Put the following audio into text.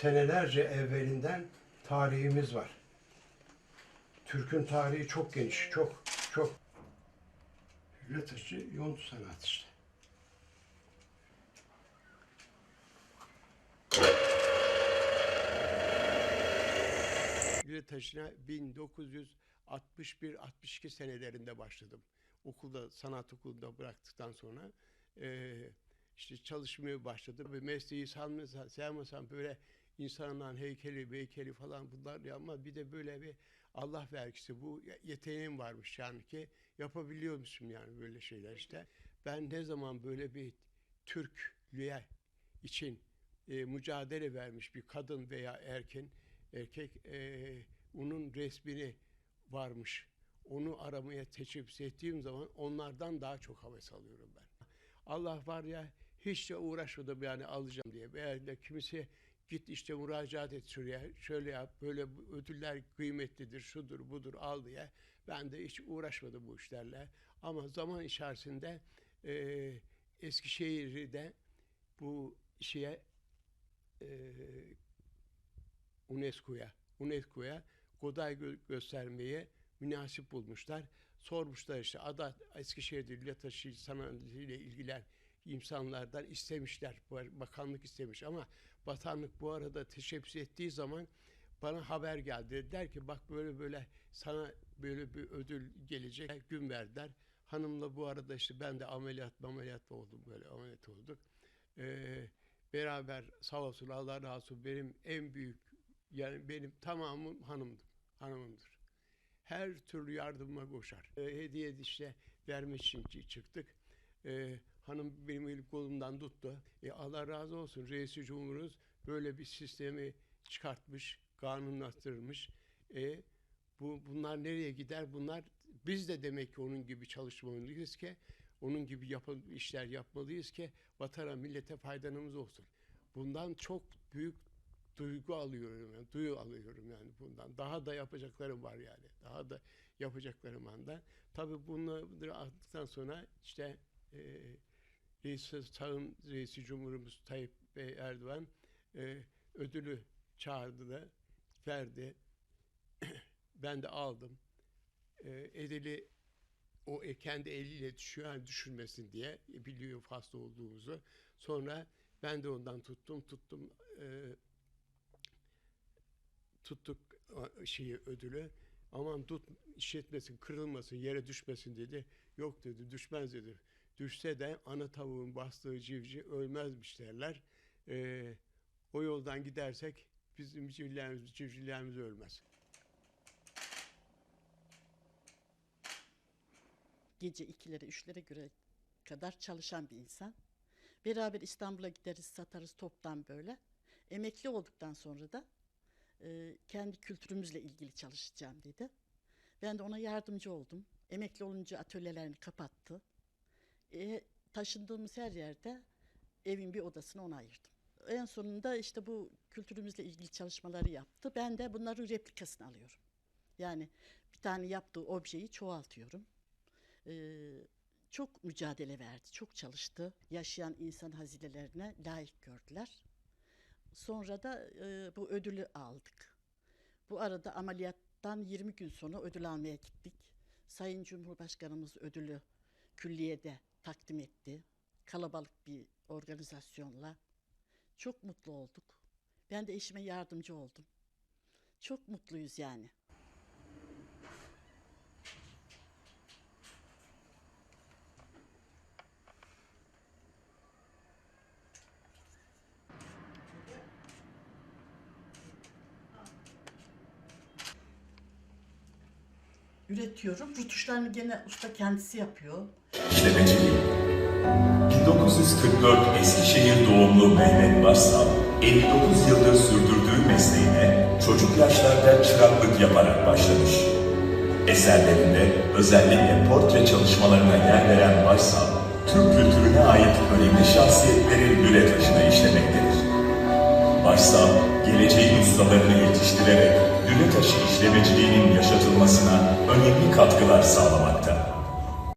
senelerce evvelinden tarihimiz var. Türk'ün tarihi çok geniş, çok çok. Hülya taşı yontu sanatı işte. Hülya taşına 1961-62 senelerinde başladım. Okulda, sanat okulunda bıraktıktan sonra eee, işte çalışmaya başladım ve mesleği sanmasam, sevmesem böyle insanların heykeli, heykeli falan bunlar ya ama bir de böyle bir Allah vergisi bu yeteneğim varmış yani ki yapabiliyormuşum yani böyle şeyler işte. Ben ne zaman böyle bir Türklüğe için e, mücadele vermiş bir kadın veya erken erkek e, onun resmini varmış. Onu aramaya teşebbüs ettiğim zaman onlardan daha çok havas alıyorum ben. Allah var ya hiç de uğraşmadım yani alacağım diye. Veya de kimisi git işte müracaat et şuraya şöyle yap böyle ödüller kıymetlidir şudur budur al diye. Ben de hiç uğraşmadım bu işlerle. Ama zaman içerisinde e, Eskişehir'de bu şeye e, UNESCO'ya UNESCO'ya Goday gö- göstermeyi münasip bulmuşlar. Sormuşlar işte ada Eskişehir'de lüle taşı sanatıyla ilgilen insanlardan istemişler. Bakanlık istemiş ama bakanlık bu arada teşebbüs ettiği zaman bana haber geldi. Dediler ki bak böyle böyle sana böyle bir ödül gelecek. Gün verdiler. Hanımla bu arada işte ben de ameliyat ameliyat oldum böyle ameliyat olduk. Ee, beraber sağ olsun Allah razı olsun benim en büyük yani benim tamamım hanımdır. Hanımımdır. Her türlü yardıma koşar. Ee, hediye işte vermek için çı- çıktık. Ee, hanım benim elim kolumdan tuttu. E, Allah razı olsun reisi cumhurumuz böyle bir sistemi çıkartmış, kanunlaştırmış. E, bu bunlar nereye gider? Bunlar biz de demek ki onun gibi çalışmalıyız ki onun gibi yapı, işler yapmalıyız ki vatana millete faydanımız olsun. Bundan çok büyük duygu alıyorum yani duyu alıyorum yani bundan. Daha da yapacaklarım var yani. Daha da yapacaklarım anda. Tabii bunları aldıktan sonra işte e, Reis Sağın Reisi Cumhurumuz Tayyip Bey Erdoğan e, ödülü çağırdı da verdi. ben de aldım. E, Edeli o e, kendi eliyle düşüyor yani düşürmesin diye e, biliyor hasta olduğumuzu. Sonra ben de ondan tuttum tuttum e, tuttuk şeyi ödülü. Aman tut işletmesin, kırılmasın, yere düşmesin dedi. Yok dedi, düşmez dedi. Düşse de ana tavuğun bastığı civciv ölmezmiş derler. Ee, o yoldan gidersek bizim civcivlerimiz, civcivlerimiz ölmez. gece ikilere, üçlere göre kadar çalışan bir insan. Beraber İstanbul'a gideriz, satarız toptan böyle. Emekli olduktan sonra da e, kendi kültürümüzle ilgili çalışacağım dedi. Ben de ona yardımcı oldum. Emekli olunca atölyelerini kapattı. E, taşındığımız her yerde evin bir odasını ona ayırdım. En sonunda işte bu kültürümüzle ilgili çalışmaları yaptı. Ben de bunların replikasını alıyorum. Yani bir tane yaptığı objeyi çoğaltıyorum. Ee, çok mücadele verdi, çok çalıştı. Yaşayan insan hazinelerine layık gördüler. Sonra da e, bu ödülü aldık. Bu arada ameliyattan 20 gün sonra ödül almaya gittik. Sayın Cumhurbaşkanımız ödülü külliyede takdim etti. Kalabalık bir organizasyonla. Çok mutlu olduk. Ben de eşime yardımcı oldum. Çok mutluyuz yani. Üretiyorum. Rutuşlarını gene usta kendisi yapıyor. İşlemeciliği. 1944 Eskişehir doğumlu Mehmet Barsal, 59 yıldır sürdürdüğü mesleğine çocuk yaşlarda çıraklık yaparak başlamış. Eserlerinde özellikle portre çalışmalarına yer veren Barsal, Türk kültürüne ait önemli şahsiyetleri lüle taşına işlemektedir. Barsal, geleceğin ustalarını yetiştirerek lüle taşı işlemeciliğinin yaşatılmasına önemli katkılar sağlamaktadır.